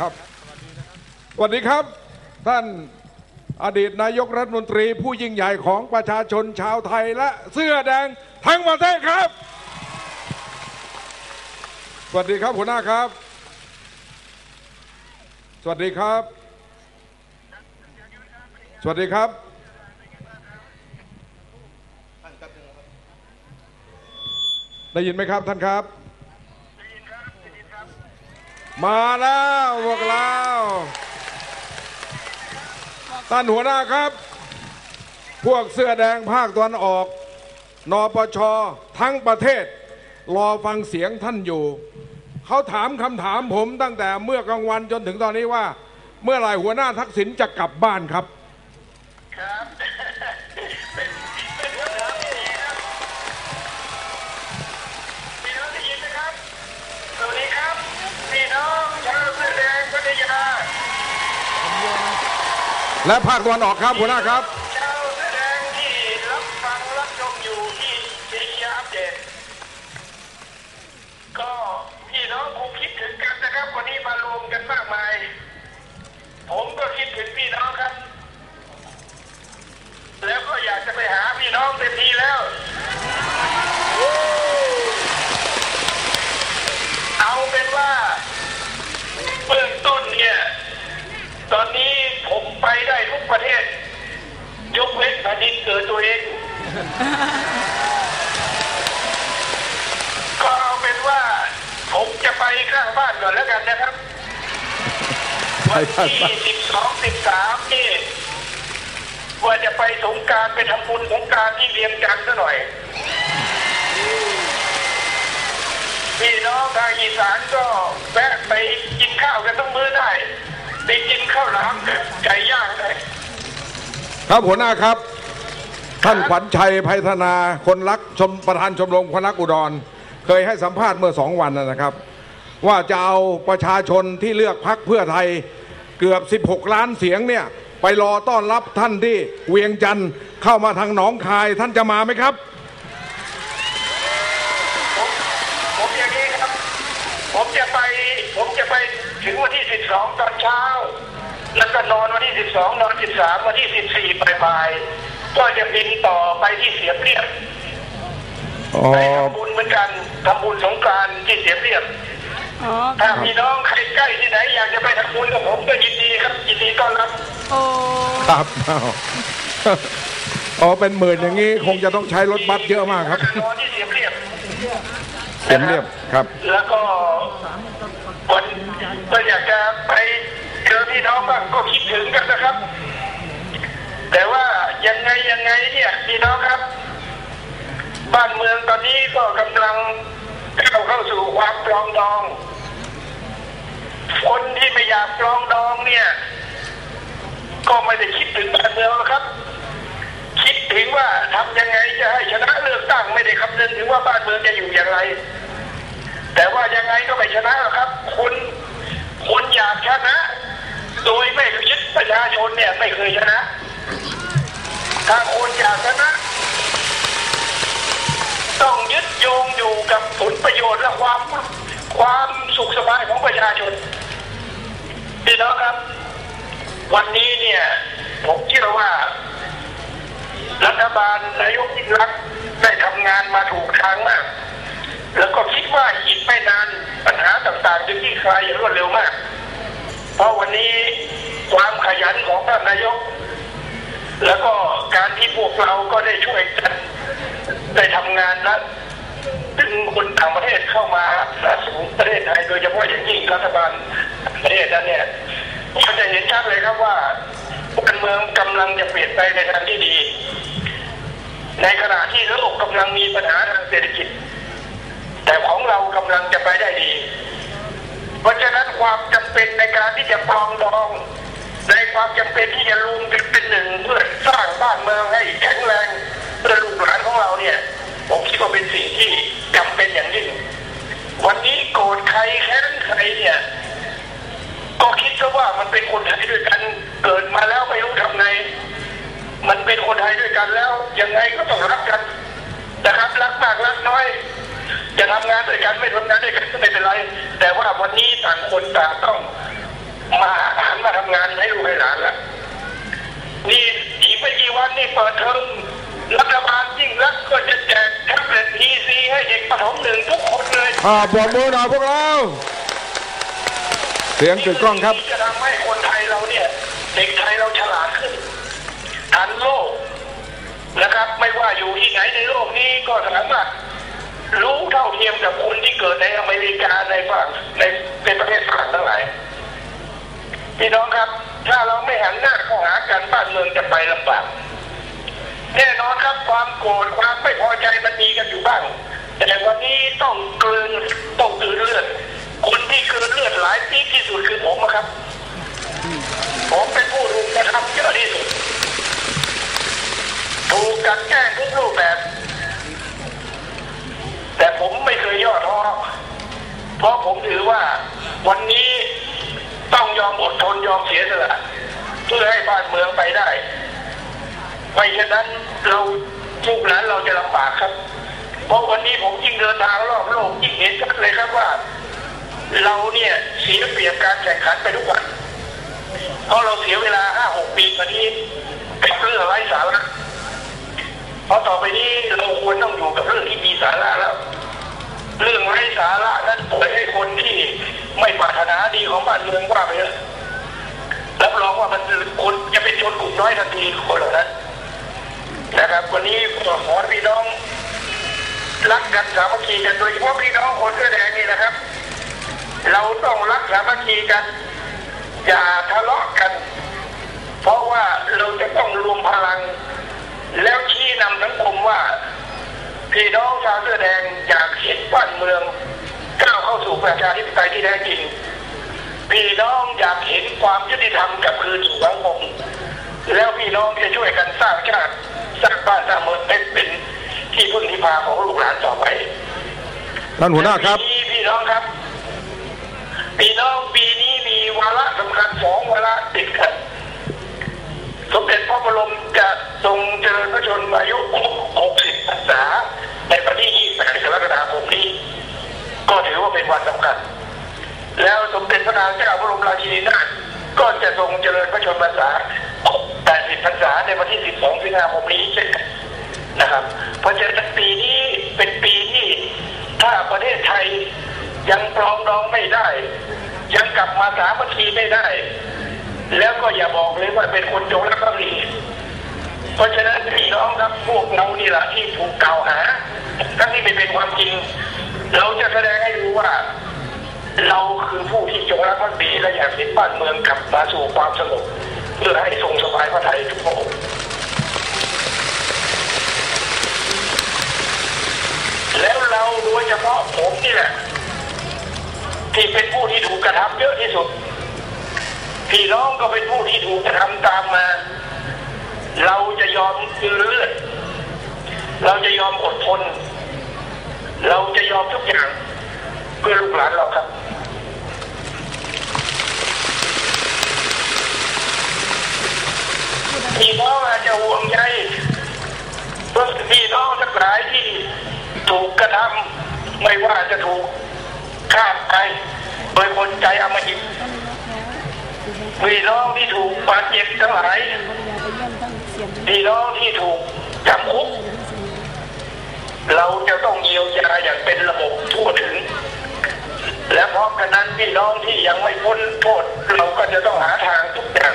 ครับสวัสดีครับ ท่านอดีตนายกรัฐมนตรีผู้ยิ่งใหญ่ของประชาชนชาวไทยและเสื้อแดงทั้งประเทศครับ สวัสดีครับหัวหน้าครับ สวัสดีครับ สวัสดีครับ ได้ยินไหมครับท่านครับ มาแล้วพวกเราท่านหัวหน้าครับ พวกเสื้อแดงภาคตะวันออก นปช ทั้งประเทศ รอฟังเสียงท่านอยู่ เขาถามคำถามผมตั้งแต่เมื่อกลางวันจนถึงตอนนี้ว่า เมื่อไหร่หัวหน้าทักษิณจะกลับบ้านครับ และภาคตะวันออกครับหัวหน้าครับชาวแสดงที่รับฟังรับชมอยู่ที่เอเชียอัปเดต ก็พี่น้องคงคิดถึงกันนะครับวันนี้มารวมกันมากมาย ผมก็คิดถึงพี่น้องครับ แล้วก็อยากจะไปหาพี่น้องเต็มทีแล้ว เอาเป็นว่าเบื้องต้นเนี่ย ตอนนี้ผมไปได้ทุกประเทศ ยกเว้นแผ่นดินเกิดตัวเอง ก็เอาเป็นว่า ผมจะไปข้างบ้า นก่อนแล้วกันนะครับ วันที่สิบสองสิบสามนี่ว่าจะไปสงกรารไปทำบุญสงกรารที่เวียงจันทร์ซะหน่อย พี่น้องทางอีสานก็แวะไปกินข้าวกันต้องมื้อได้ไปกินข้าวหลามกับไก่ย่างได้ครับหัวหน้าครับ ท่านขวัญชัยไพธนาคนรักชมประธานชมรมคนรักอุดร เคยให้สัมภาษณ์เมื่อสองวันนะครับ ว่าจะเอาประชาชนที่เลือกพักเพื่อไทยเกือบ 16 ล้านเสียงเนี่ยไปรอต้อนรับท่านที่เวียงจันทร์เข้ามาทางหนองคายท่านจะมาไหมครับ ผมผมอย่างนี้ครับ ผมจะไป ผมจะไปถึงวันที่ 12 ตอนเช้า แล้วก็นอนวันที่ 12 นอน 13 วันที่ 14บ่ายๆก็จะบินต่อไปที่เสียเปรียบอ๋อไปทำบุญเหมือนกันทำบุญสงกรารที่เสียเปรียบอ๋อ ถ้าพี่น้องใครใกล้ที่ไหนอยากจะไปทำบุญกับผมก็ยินดีครับยินดีต้อนรับโอ้ครับอ้าวอ๋อเป็นหมื่นอย่างนี้คงจะต้องใช้รถบัสเยอะมากครับนอนที่เสียเปรียบเสียมเรียบครับ แล้วก็วันก็อยากจะไปเจอพี่น้องบ้างก็คิดถึงกันนะครับ แต่ว่ายังไงยังไงเนี่ยพี่น้องครับ บ้านเมืองตอนนี้ก็กำลังก้าว เข้าสู่ความปรองดอง คนที่ไม่อยากปรองดองเนี่ย ก็ไม่ได้คิดถึงบ้านเมืองหรอกครับ คิดถึงว่าทำยังไงจะให้ชนะเลือกตั้งไม่ได้คำนึงถึงว่าบ้านเมืองจะอยู่อย่างไร แต่ว่ายังไงก็ไม่ชนะหรอกครับ คุณคุณอยากชนะ โดยไม่ยึดประชาชนเนี่ยไม่เคยชนะ ถ้าคุณอยากชนะ ต้องยึดโยง อยู่กับผลประโยชน์และความความสุขสบายของประชาชนพี่น้องครับ วันนี้เนี่ยผมเชื่อว่า รัฐบาลนายกยิ่งรักได้ทำงานมาถูกทางมากแล้วก็คิดว่าอีกไม่นานปัญหาต่างๆจะคลี่คลายอย่างรวดเร็วมาก เพราะวันนี้ความขยันของท่านนายก แล้วก็การที่พวกเราก็ได้ช่วยกันได้ทำงานและ ดึงคนต่างประเทศเข้ามาสนับสนุนประเทศไทยโดยเฉพาะอย่างยิ่งรัฐบาลประเทศนั้นเนี่ยก็จะเห็นชัดเลยครับว่าการเมืองกำลังจะเปลี่ยนไปในทางที่ดี ในขณะที่โลกกำลังมีปัญหาทางเศรษฐกิจ แต่ของเรากำลังจะไปได้ดี เพราะฉะนั้นความจำเป็นในการที่จะปรองดอง ในความจำเป็นที่จะรวมกันเป็นหนึ่งเพื่อสร้างบ้านเมืองให้แข็งแรงเพื่อลูกหลานของเราเนี่ย ผมคิดว่าเป็นสิ่งที่จำเป็นอย่างยิ่ง วันนี้โกรธใครแค้นใครเนี่ย ก็คิดซะว่ามันเป็นคนไทยด้วยกัน เกิดมาแล้วไม่รู้ทำไง มันเป็นคนไทยด้วยกันแล้ว ยังไงก็ต้องรักกันนะครับรักมากรักน้อย จะทำงานด้วยกันไม่ทำงานด้วยกันก็ไม่เป็นไร แต่ว่าวันนี้ต่างคนต่างต้องมาหันมาทำงานให้ลูกให้หลานแล้วนี่อีกไม่กี่วันนี่เปิดเทอมรัฐบาลยิ่งรักก็จะแจก แท็บเล็ต PC ให้เด็กประถมหนึ่งทุกคนเลยอ่าปรบมือหน่อยพวกเรา เสียงกึกก้องครับที่จะทำให้คนไทยเราเนี่ย เด็กไทยเราฉลาดขึ้นทันโลกนะครับ ไม่ว่าอยู่ที่ไหนในโลกนี้ก็สามารถรู้เท่าเทียมกับคนที่เกิดในอเมริกาในฝรั่งในในประเทศฝรั่งทั้งหลายพี่น้องครับ ถ้าเราไม่หันหน้าเข้าหากันบ้านเมืองจะไปลำบากแน่นอนครับความโกรธความไม่พอใจมันมี กันอยู่บ้าง แต่วันนี้ต้องกลืนต้องกลืนเลือด คนที่กลืนเลือดหลายปีที่สุดคือผมครับ ผมเป็นผู้ถูกกระทำเยอะที่สุดถูกกันแกล้งทุกรูปแบบ แต่ผมไม่เคยย่อท้อเพราะผมถือว่าวันนี้ต้องยอมอดทนยอมเสียสละเพื่อให้บ้านเมืองไปได้ไม่เช่นนั้นเราลูกหลานเราจะลำบากครับ เพราะวันนี้ผมยิ่งเดินทางรอบโลกยิ่งเห็นชัดเลยครับว่า เราเนี่ยเสียเปรียบการแข่งขันไปทุกวัน เพราะเราเสียเวลาห้าหกปีมานี้เป็นเรื่องไร้สาระเพราะต่อไปนี้เราควรต้องอยู่กับเรื่องที่มีสาระแล้ว เรื่องไร้สาระนั้นปล่อยให้คนที่ไม่ปรารถนาดีของบ้านเมืองว่าไปเถอะรับรองว่ามันคนจะเป็นชนกลุ่มน้อยทันทีคนเหล่านั้นนะครับ วันนี้ขอพี่น้อง รักกันสามัคคีกันโดยเฉพาะพี่น้องคนเสื้อแดงนี่นะครับ เราต้องรักสามัคคีกัน อย่าทะเลาะกัน เพราะว่าเราจะต้องรวมพลัง แล้วชี้นำสังคมว่า พี่น้องชาวเสื้อแดงอยากเห็นบ้านเมืองก้าวเข้าสู่ประชาธิปไตยที่แท้จริง พี่น้องอยากเห็นความยุติธรรมกลับคืนสู่สังคมแล้วพี่น้องจะช่วยกันสร้างชาติสร้างบ้านสร้างเมืองเป็น ที่พึ่งที่พาของลูกหลานต่อไปท่านหัวหน้าครับปีนี้พี่น้องครับพี่น้องปีนี้มีวาระสำคัญสองวาระติดกันสมเด็จพระบรมจะทรงเจริญพระชนมายุครบ60พรรษา ในวันที่ 28 กรกฎาคมนี้ ก็ถือว่าเป็นวันสำคัญ แล้วสมเด็จพระนางเจ้าบรมราชินีนาถก็จะทรงเจริญพระชนมพรรษาครบ80 พรรษาในวันที่ 12 สิงหาคมนี้เช่นกัน นะครับ เพราะฉะนั้นปีนี้เป็นปีที่ถ้าประเทศไทยยังปรองดองไม่ได้ ยังกลับมาสามัคคีไม่ได้ แล้วก็อย่าบอกเลยว่าเป็นคนโจรและก็รีเพราะฉะนั้นพี่น้องครับพวกเรานี่แหละที่ถูกกล่าวหาทั้งที่ไม่เป็นความจริง เราจะแสดงให้รู้ว่า เราคือผู้ที่จงรักภักดีและอยากเห็นบ้านเมืองกลับมาสู่ความสงบเพื่อให้ทรงสบายพระไทยทุกพระองค์แล้ว เราโดยเฉพาะผมนี่แหละที่เป็นผู้ที่ถูกกระทำเยอะที่สุดพี่น้องก็เป็นผู้ที่ถูกกระทำตามมา เราจะยอมคือเลือดเราจะยอมอดทน เราจะยอมทุกอย่างเพื่อลูกหลานเราครับพี่น้องอาจจะห่วงใยเพื่อพี่น้องทั้งหลายที่ถูกกระทำ ไม่ว่าจะถูกฆ่าไปโดยคนใจอมหิตพี่น้องที่ถูกบาดเจ็บทั้งหลายพี่น้องที่ถูกจำคุก เราจะต้องเยียวยาอย่างเป็นระบบทั่วถึง และพร้อมกันนั้นพี่น้องที่ยังไม่พ้นโทษเราก็จะต้องหาทางทุกอย่าง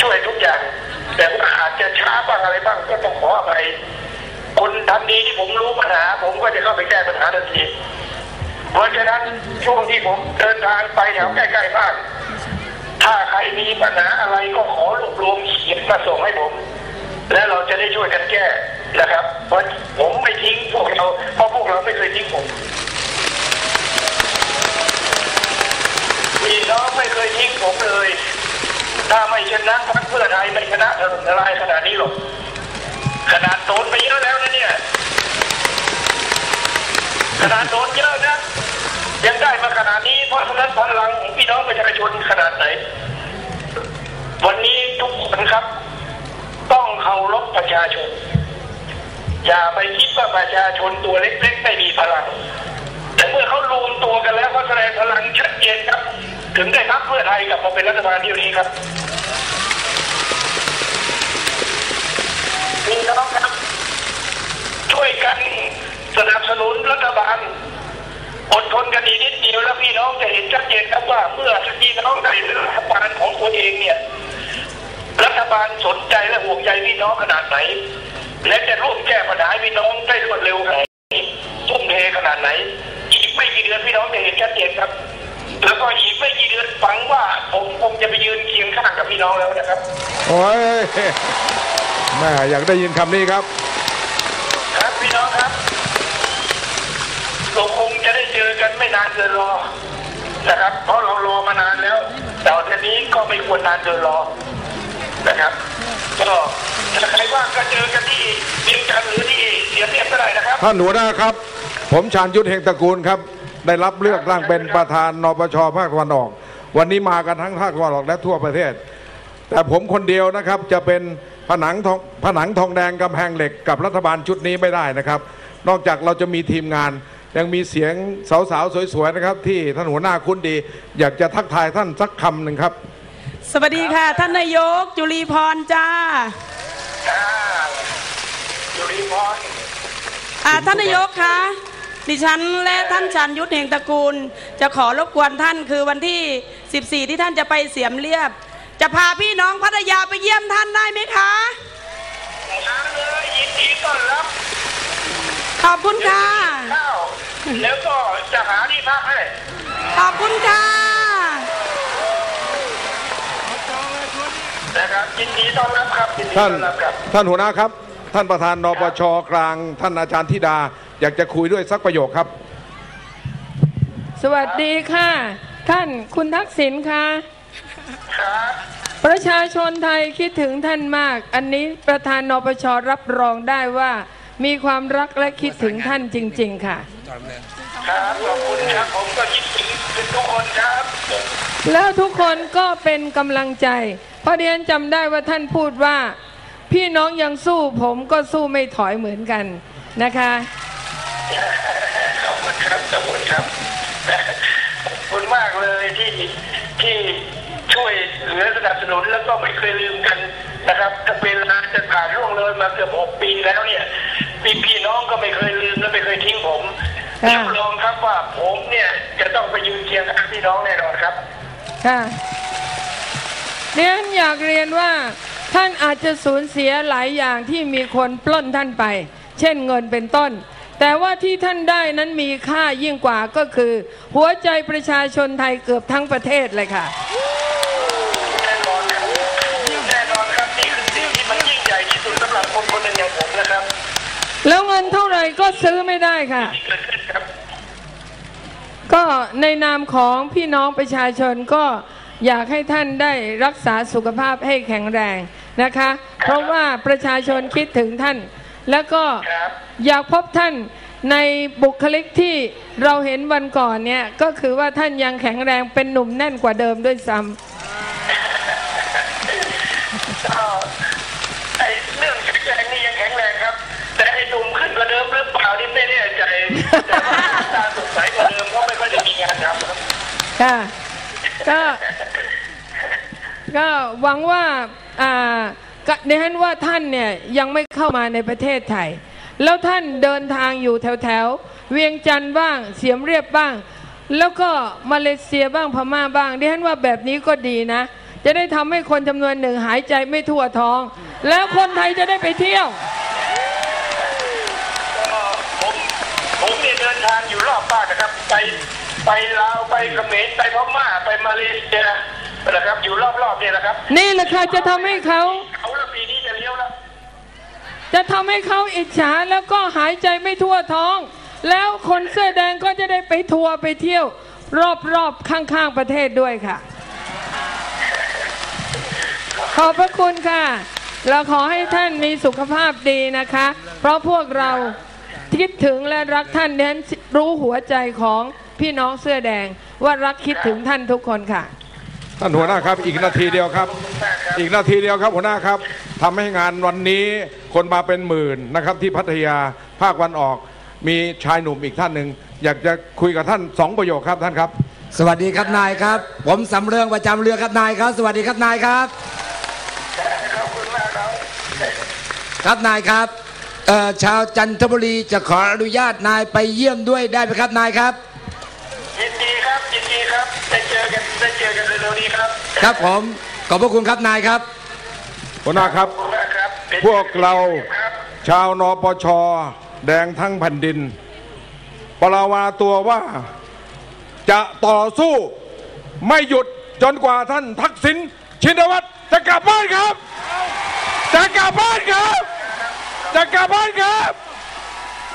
ช่วยทุกอย่าง แต่ว่าอาจจะช้าบ้างอะไรบ้างก็ต้องขออภัย คนทันทีที่ผมรู้ปัญหา ผมก็จะเข้าไปแก้ปัญหาทันทีเพราะฉะนั้นช่วงที่ผมเดินทางไปแถวใกล้ๆบ้านถ้าใครมีปัญหาอะไรก็ขอรวบรวมเขียนมาส่งให้ผม และเราจะได้ช่วยกันแก้นะครับเพราะผมไม่ทิ้งพวกเราเพราะพวกเราไม่เคยทิ้งผมพี่น้องไม่เคยทิ้งผมเลย ถ้าไม่ชนะพรรคเพื่อไทยไม่ชนะถล่มทลายขนาดนี้หรอกขนาดโดนไปเยอะแล้ว เนี่ยขนาดโดนเยอะนะ ยังได้มาขนาดนี้ เพราะฉะนั้นพลังของพี่น้องประชาชนขนาดไหน วันนี้ทุกคนครับ ต้องเคารพประชาชน อย่าไปคิดว่าประชาชนตัวเล็กๆไม่มีพลัง แต่เมื่อเขารวมตัวกันแล้วเขาแสดงพลังชัดเจนครับ ถึงได้พักเพื่อไทยกลับมาเป็นรัฐบาลที่นี้ครับ สนับสนุนรัฐบาลอดทนกันอีกนิดเดียวแล้วพี่น้องจะเห็นชัดเจนครับว่าเมื่อพี่น้องได้รัฐบาลของตัวเองเนี่ยรัฐบาลสนใจและห่วงใยพี่น้องขนาดไหน และจะร่วมแก้ปัญหาพี่น้องได้รวดเร็วขนาดไหนทุ่มเทขนาดไหน อีกไม่กี่เดือนพี่น้องจะเห็นชัดเจนครับ แล้วก็อีกไม่กี่เดือนฝังว่าผมคงจะไปยืนเคียงข้างกับพี่น้องแล้วนะครับโอ้ยแม่อยากได้ยินคำนี้ครับพี่น้องครับเราคงจะ ไม่นานเกินรอนะครับ เพราะเรารอมานานแล้ว แต่ทีนี้ก็ไม่ควรนานเกินรอนะครับก็ถ้าใครว่างก็เจอกันที่เวียงจันหรือที่เสียเทียบก็ได้นะครับท่านหัวหน้าครับ ผมชาญยุทธเฮงตระกูลครับ ได้รับเลือกตั้งเป็นประธานนปชภาคตะวันออก วันนี้มากันทั้งภาคตะวันออกและทั่วประเทศ แต่ผมคนเดียวนะครับจะเป็นผนังทองผนังทองแดงกำแพงเหล็กกับรัฐบาลชุดนี้ไม่ได้นะครับ นอกจากเราจะมีทีมงาน ยังมีเสียงสาวๆสวยๆนะครับที่ท่านหัวหน้าคุ้นดี อยากจะทักทายท่านสักคำหนึ่งครับ สวัสดีค่ะ ท่านนายกจุลีพรจ้าอ่าจุริพรอ่าท่านนายกคะดิฉันและท่านชันยุทธเฮงตระกูล จะขอรบกวนท่านคือวันที่ 14 ที่ท่านจะไปเสียมเรียบ จะพาพี่น้องพัทยาไปเยี่ยมท่านได้ไหมคะมาเลยยินดีต้อนรับ ขอบคุณค่ะ ข้าวแล้วก็จะหาที่พักให้ ขอบคุณค่ะ นะครับยินดีต้อนรับครับยินดีท่านต้อนรับครับ ท่านหัวหน้าครับ ท่านประธานนปชกลาง ท่านอาจารย์ธิดา อยากจะคุยด้วยสักประโยคครับ สวัสดีค่ะ ท่านคุณทักษิณค่ะ ครับ ประชาชนไทยคิดถึงท่านมาก อันนี้ประธานนปชรับรองได้ว่า มีความรักและคิดถึงท่านจริง ๆ ค่ะ ครับขอบคุณครับผมก็คิดถึงทุกคนครับ แล้วทุกคนก็เป็นกำลังใจเพราะเดียนจำได้ว่าท่านพูดว่า พี่น้องยังสู้ผมก็สู้ไม่ถอยเหมือนกันนะคะขอบคุณครับขอบคุณครับขอบคุณมากเลยที่ที่ช่วยเหลือสนับสนุนแล้วก็ไม่เคยลืมกันนะครับถ้าเวลาจะผ่านล่วงเลยมาเกือบหกปีแล้วเนี่ย พี่พี่น้องก็ไม่เคยลืมและไม่เคยทิ้งผมค่ะรับรองครับว่าผมเนี่ยจะต้องไปยืนเคียงข้างพี่น้องแน่นอนครับ ค่ะเรียนอยากเรียนว่าท่านอาจจะสูญเสียหลายอย่างที่มีคนปล้นท่านไป เช่นเงินเป็นต้น แต่ว่าที่ท่านได้นั้นมีค่ายิ่งกว่าก็คือ หัวใจประชาชนไทยเกือบทั้งประเทศเลยค่ะ แน่นอนครับแน่นอนครับนี่คือสิ่งที่มันยิ่งใหญ่ที่สุดสำหรับคนคนหนึ่งอย่างผมนะครับ แล้วเงินเท่าไหร่ก็ซื้อไม่ได้ค่ะ ก็ในนามของพี่น้องประชาชนก็อยากให้ท่านได้รักษาสุขภาพให้แข็งแรงนะคะ เพราะว่าประชาชนคิดถึงท่าน แล้วก็อยากพบท่านในบุคลิกที่เราเห็นวันก่อนเนี่ยก็คือว่าท่านยังแข็งแรงเป็นหนุ่มแน่นกว่าเดิมด้วยซ้ำ ก็ไอ้เรื่องแข็งแรงนี่ยังแข็งแรงครับ แต่ไอ้หนุ่มขึ้นกว่าเดิมหรือเปล่านี่ไม่แน่ใจ แต่ว่าตาสดใสกว่าเดิมเพราะไม่ค่อยได้มีงานทำครับ ค่ะก็ก็หวังว่าอ่าก็ในท่านว่าท่านเนี่ยยังไม่เข้ามาในประเทศไทย แล้วท่านเดินทางอยู่แถวแถวเวียงจันทร์บ้างเสียมเรียบบ้าง แล้วก็มาเลเซียบ้างพม่าบ้างดิฉันว่าแบบนี้ก็ดีนะ จะได้ทำให้คนจำนวนหนึ่งหายใจไม่ทั่วท้อง แล้วคนไทยจะได้ไปเที่ยวผมผมเนี่ยเดินทางอยู่รอบบ้านนะครับไป ไปลาวไปเขมรไปพม่าไปมาเลเซียนะครับอยู่รอบๆเนี่ยนะครับ นี่แหละค่ะจะทำให้เขาเขาละปีนี้จะเลี้ยวแล้วจะทำให้เขาอิจฉาแล้วก็หายใจไม่ทั่วท้อง แล้วคนเสื้อแดงก็จะได้ไปทัวร์ไปเที่ยว รอบๆข้างๆประเทศด้วยค่ะ ขอบพระคุณค่ะ เราขอให้ท่านมีสุขภาพดีนะคะ เพราะพวกเราคิดถึงและรักท่านเน้นรู้หัวใจของ พี่น้องเสื้อแดงว่ารักคิดถึงท่านทุกคนค่ะ ท่านหัวหน้าครับ อีกนาทีเดียวครับ อีกนาทีเดียวครับหัวหน้าครับทำให้งานวันนี้คนมาเป็นหมื่นนะครับ ที่พัทยาภาควันออก มีชายหนุ่มอีกท่านหนึ่งอยากจะคุยกับท่านสองประโยคครับท่านครับ สวัสดีครับนายครับ ผมสำเริงประจำเรือครับนายครับ สวัสดีครับนายครับขอบคุณมากครับครับนายครับเอ่อชาวจันทบุรีจะขออนุญาตนายไปเยี่ยมด้วยได้ไหมครับนายครับ ได้เจอกันเร็วๆนี้ครับ ครับผมขอบพระคุณครับนายครับหัวหน้าครับ ขอบคุณมากครับเป็นพวกเราครับ ชาวนปช แดงทั้งแผ่นดิน ปราวาตัวว่าจะต่อสู้ไม่หยุดจนกว่าท่านทักษิณชินวัตรจะกลับบ้านครับ จะกลับบ้านครับ จะกลับบ้านครับ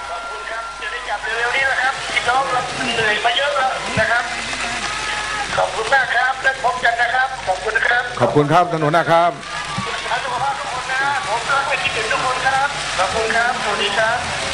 ขอบคุณครับ จะได้กลับเร็วๆนี้นะครับพี่น้องเราเหนื่อยมาเยอะแล้วนะครับ ขอบคุณมากครับแล้วพบกันนะครับ ขอบคุณนะครับขอบคุณครับท่านหัวหน้าครับรักสุขภาพทุกคนนะผมรักไปคิดถึงทุกคนครับ ขอบคุณครับ สวัสดีครับ